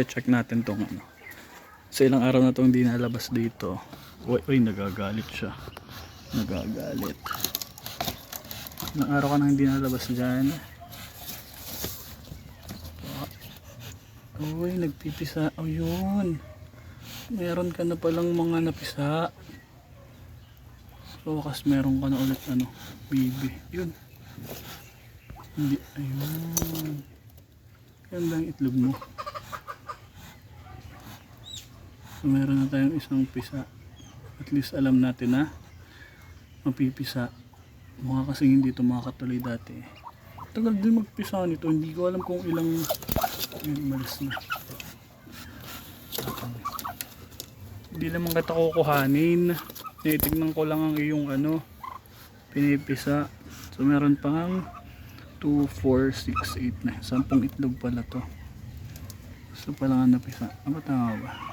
check natin tong ano. Sa ilang araw na tong hindi nalabas dito. Uy, uy, nagagalit siya. Nagagalit. Ilang araw ka nang hindi nalabas dyan. Uy, nagpipisa. Oh, yun. Meron ka na palang mga napisa. So, wakas meron ka na ulit ano, bibi. Yun. Hindi, ayun. Yan lang itlog mo. So, meron na tayong isang pisa. At least alam natin na mapipisa. Mukha kasing hindi ito makakatuloy dati. Tagal din magpisa nito. Hindi ko alam kung ilang Ayun, umalis na. Hindi naman kita kukuhanin. Tinitignan ko lang ang iyong ano, pinipisa. So meron pang 2, 4, 6, 8 na. 10 itlog pala to. So pala nga napisa. Ano tama ba?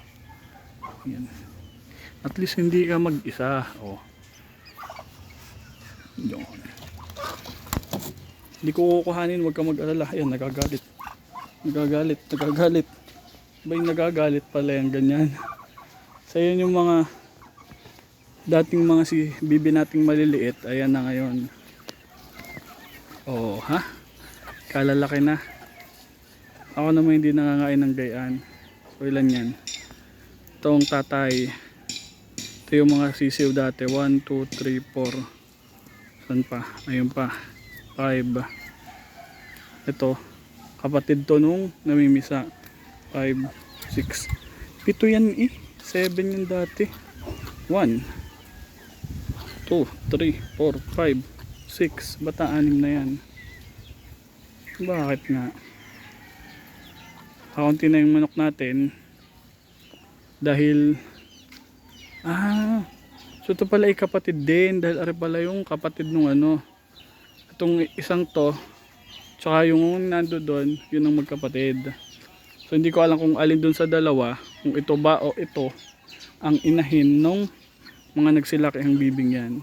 Yan. At least hindi ka mag-isa. Oh. Yun. Hindi ko kukuhanin, huwag ka mag-alala. Ayan, nagagalit. Nagagalit, nagagalit. Ba yung nagagalit pala yung ganyan. So yun yung mga dating mga si bibi nating maliliit. Ayan na ngayon. Oh, ha? Kalalaki na. Ako naman hindi nangangain ng gayaan. So ilan yan? Itong tatay. Ito yung mga sisiw dati. 1, 2, 3, 4. Saan pa? Ayun pa. 5. Ito kapatid to nung namimisa 5, 6 pito yan eh 7 yan dati 1 2, 3, 4, 5 6, bata 6 na yan bakit nga kaunti na yung manok natin dahil ah so ito pala ay kapatid din dahil ari pala yung kapatid nung ano itong isang to Tsaka yung nando doon, yun ang magkapatid. So hindi ko alam kung alin doon sa dalawa, kung ito ba o ito ang inahin nung mga nagsilaki ang bibing yan.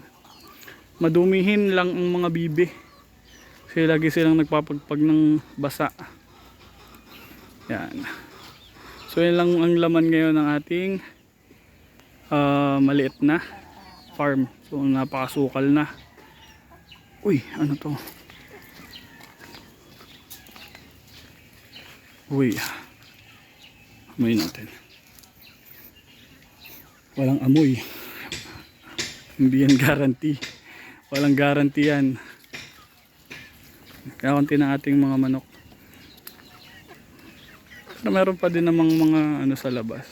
Madumihin lang ang mga bibi. Kasi lagi silang nagpapagpag ng basa. Yan. So yan lang ang laman ngayon ng ating ah, maliit na farm. So napakasukal na. Uy, ano to? Uy. Amoy natin. Walang amoy. Hindi yan guarantee. Walang guarantee yan. Kaunti ng ating mga manok. Pero meron pa din namang mga ano sa labas.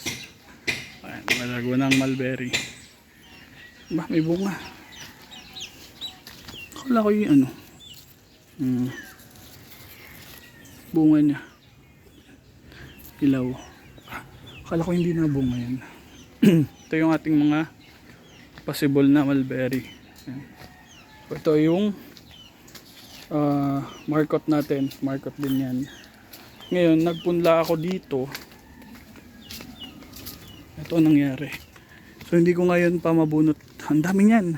Ayan, malago ng mulberry. Ba, may bunga. Akala ko yung ano. Hmm. Bunga niya ilaw. Akala ko hindi na bunga yan. ito yung ating mga possible na mulberry. Yan. So, ito yung uh, markot natin. Markot din yan. Ngayon, nagpunla ako dito. Ito ang nangyari. So, hindi ko ngayon pa mabunot. Ang dami niyan.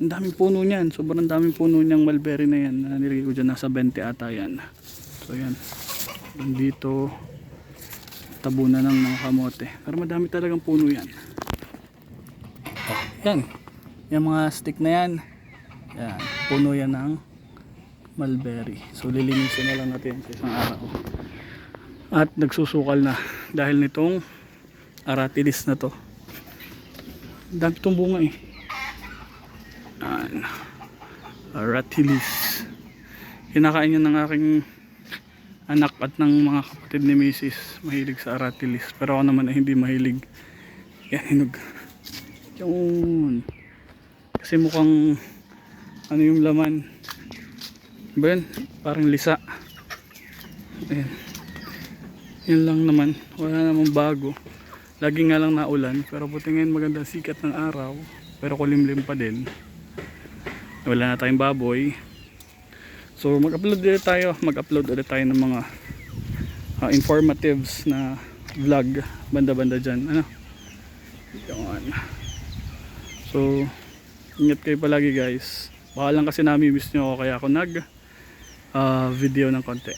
Ang daming puno niyan. Sobrang daming puno niyang mulberry na yan. Nilagay ko dyan. Nasa 20 ata yan. So, yan. Dito tabunan ng mga kamote. Pero madami talagang puno yan. Oh, yan. Yung mga stick na yan. Yan. Puno yan ng mulberry. So lilinisin na lang natin sa isang araw. At nagsusukal na. Dahil nitong aratilis na to. Dami itong bunga eh. Yan. Aratilis. Kinakain yan ng aking anak at ng mga kapatid ni Mrs. mahilig sa aratilis pero ako naman ay hindi mahilig yan hinog yun kasi mukhang ano yung laman ba yun parang lisa ayan yun lang naman wala namang bago lagi nga lang naulan pero buti ngayon maganda sikat ng araw pero kulimlim pa din wala na tayong baboy So mag-upload ulit tayo, mag-upload ulit tayo ng mga uh, informatives na vlog banda-banda dyan. Ano? Yun. So ingat kayo palagi guys. Baka lang kasi nami-miss nyo ako kaya ako nag uh, video ng konti.